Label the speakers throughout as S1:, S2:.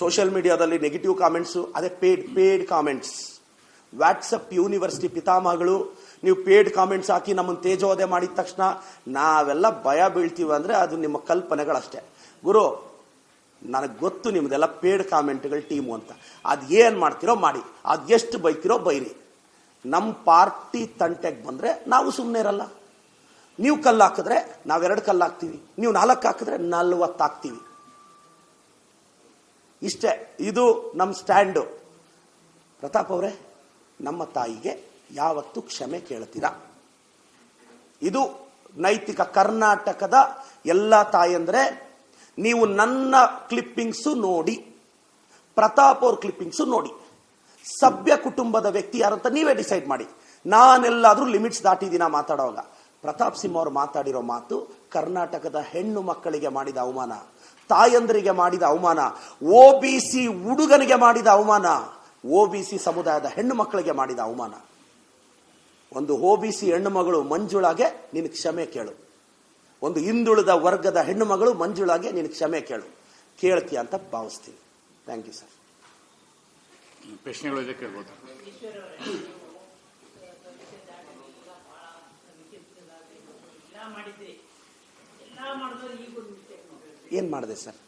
S1: Social ಮೀಡಿಯಾದಲ್ಲಿ negative comments ಅದೇ paid paid comments WhatsApp university ಪಿತಾಮಹಗಳು, ನೀವು ಪೇಡ್ ಕಾಮೆಂಟ್ಸ್ ಹಾಕಿ ನಮ್ಮನ್ನು ತೇಜೋದೆ ಮಾಡಿದ ತಕ್ಷಣ ನಾವೆಲ್ಲ ಭಯ ಬೀಳ್ತೀವಿ ಅಂದರೆ ಅದು ನಿಮ್ಮ ಕಲ್ಪನೆಗಳಷ್ಟೇ. ಗುರು, ನನಗೆ ಗೊತ್ತು ನಿಮ್ಮದೆಲ್ಲ ಪೇಡ್ ಕಾಮೆಂಟ್ಗಳ ಟೀಮು ಅಂತ. ಅದು ಏನು ಮಾಡ್ತಿರೋ ಮಾಡಿ. ಅದು ಎಷ್ಟು ಬೈತಿರೋ ಬೈರಿ. ನಮ್ಮ ಪಾರ್ಟಿ ತಂಟೆಗೆ ಬಂದರೆ ನಾವು ಸುಮ್ಮನೆ ಇರಲ್ಲ. ನೀವು ಕಲ್ಲು ಹಾಕಿದ್ರೆ ನಾವೆರಡು ಕಲ್ಲು ಹಾಕ್ತೀವಿ. ನೀವು ನಾಲ್ಕು ಹಾಕಿದ್ರೆ ನಲ್ವತ್ತು ಹಾಕ್ತೀವಿ. ಇಷ್ಟೇ, ಇದು ನಮ್ಮ ಸ್ಟ್ಯಾಂಡು. ಪ್ರತಾಪ್ ಅವರೇ, ನಮ್ಮ ತಾಯಿಗೆ ಯಾವತ್ತು ಕ್ಷಮೆ ಕೇಳ್ತೀರಾ? ಇದು ನೈತಿಕ ಕರ್ನಾಟಕದ ಎಲ್ಲ ತಾಯಂದ್ರೆ ನೀವು ನನ್ನ ಕ್ಲಿಪ್ಪಿಂಗ್ಸು ನೋಡಿ, ಪ್ರತಾಪ್ ಅವ್ರ ಕ್ಲಿಪ್ಪಿಂಗ್ಸು ನೋಡಿ. ಸಭ್ಯ ಕುಟುಂಬದ ವ್ಯಕ್ತಿ ಅಂತ ನೀವೇ ಡಿಸೈಡ್ ಮಾಡಿ. ನಾನೆಲ್ಲಾದರೂ ಲಿಮಿಟ್ಸ್ ದಾಟಿದ್ದೀನ ಮಾತಾಡೋವಾಗ. ಪ್ರತಾಪ್ ಸಿಂಹ ಅವರು ಮಾತಾಡಿರೋ ಮಾತು ಕರ್ನಾಟಕದ ಹೆಣ್ಣು ಮಕ್ಕಳಿಗೆ ಮಾಡಿದ ಅವಮಾನ ತಾಯಂದರಿಗೆ ಮಾಡಿದ ಅವಮಾನ ಒ ಬಿ ಸಿ ಹುಡುಗನಿಗೆ ಮಾಡಿದ ಅವಮಾನ ಒ ಬಿ ಸಿ ಸಮುದಾಯದ ಹೆಣ್ಣು ಮಕ್ಕಳಿಗೆ ಮಾಡಿದ ಅವಮಾನ. ಒಂದು ಒ ಬಿ ಸಿ ಹೆಣ್ಣು ಮಗಳು ಮಂಜುಳಾಗೆ ನಿನ್ ಕ್ಷಮೆ ಕೇಳು. ಒಂದು ಹಿಂದುಳಿದ ವರ್ಗದ ಹೆಣ್ಣು ಮಗಳು ಮಂಜುಳಾಗೆ ನಿನ್ ಕ್ಷಮೆ ಕೇಳು. ಕೇಳ್ತೀಯ ಅಂತ ಭಾವಿಸ್ತೀನಿ. ಥ್ಯಾಂಕ್ ಯು ಸರ್
S2: ಪ್ರಶ್ನೆಗಳು ಇದೆ ಕೇಳ್ಬೋದು.
S3: ಮಾಡಿದ್ರಿ ಎಲ್ಲ ಮಾಡಿದ್ರು ಈಗ ಒಂದು ಮಿಸ್ಟೇಕ್ ಮಾಡಿ
S1: ಏನ್ ಮಾಡಿದೆ ಸರ್?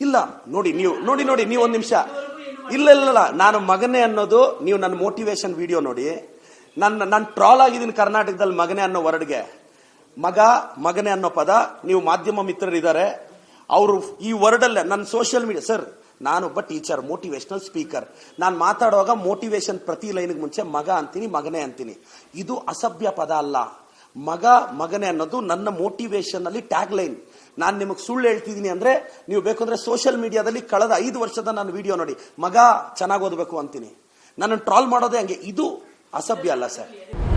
S1: ಇಲ್ಲ ನೋಡಿ ನೀವು ನೋಡಿ ನೋಡಿ ನೀವು ಒಂದು ನಿಮಿಷ. ಇಲ್ಲ ಇಲ್ಲ ಇಲ್ಲ ನಾನು ಮಗನೇ ಅನ್ನೋದು ನೀವು ನನ್ನ ಮೋಟಿವೇಶನ್ ವಿಡಿಯೋ ನೋಡಿ. ನನ್ನ ನಾನು ಟ್ರಾಲ್ ಆಗಿದ್ದೀನಿ ಕರ್ನಾಟಕದಲ್ಲಿ ಮಗನೇ ಅನ್ನೋ ವರ್ಡ್ಗೆ. ಮಗ ಮಗನೇ ಅನ್ನೋ ಪದ ನೀವು ಮಾಧ್ಯಮ ಮಿತ್ರರಿದ್ದಾರೆ. ಅವರು ಈ ವರ್ಡಲ್ಲೇ ನನ್ನ ಸೋಷಿಯಲ್ ಮೀಡಿಯಾ ಸರ್ ನಾನೊಬ್ಬ ಟೀಚರ್ ಮೋಟಿವೇಶನಲ್ ಸ್ಪೀಕರ್ ನಾನು ಮಾತಾಡುವಾಗ ಮೋಟಿವೇಶನ್ ಪ್ರತಿ ಲೈನ್ಗೆ ಮುಂಚೆ ಮಗ ಅಂತೀನಿ ಮಗನೇ ಅಂತೀನಿ. ಇದು ಅಸಭ್ಯ ಪದ ಅಲ್ಲ. ಮಗ, ಮಗನೇ ಅನ್ನೋದು ನನ್ನ ಮೋಟಿವೇಶನ್ ಅಲ್ಲಿ ಟ್ಯಾಗ್ ಲೈನ್ ನಾನು ನಿಮಗೆ ಸುಳ್ಳು ಹೇಳ್ತಿದ್ದೀನಿ ಅಂದ್ರೆ, ನೀವು ಬೇಕಂದ್ರೆ ಸೋಷಿಯಲ್ ಮೀಡಿಯಾದಲ್ಲಿ ಕಳೆದ ಐದು ವರ್ಷದ ನಾನು ವಿಡಿಯೋ ನೋಡಿ. ಮಗ, ಚೆನ್ನಾಗಿ ಓದಬೇಕು ಅಂತೀನಿ. ನನ್ನ ಟ್ರಾಲ್ ಮಾಡೋದೇ ಹಂಗೆ. ಇದು ಅಸಭ್ಯ ಅಲ್ಲ ಸರ್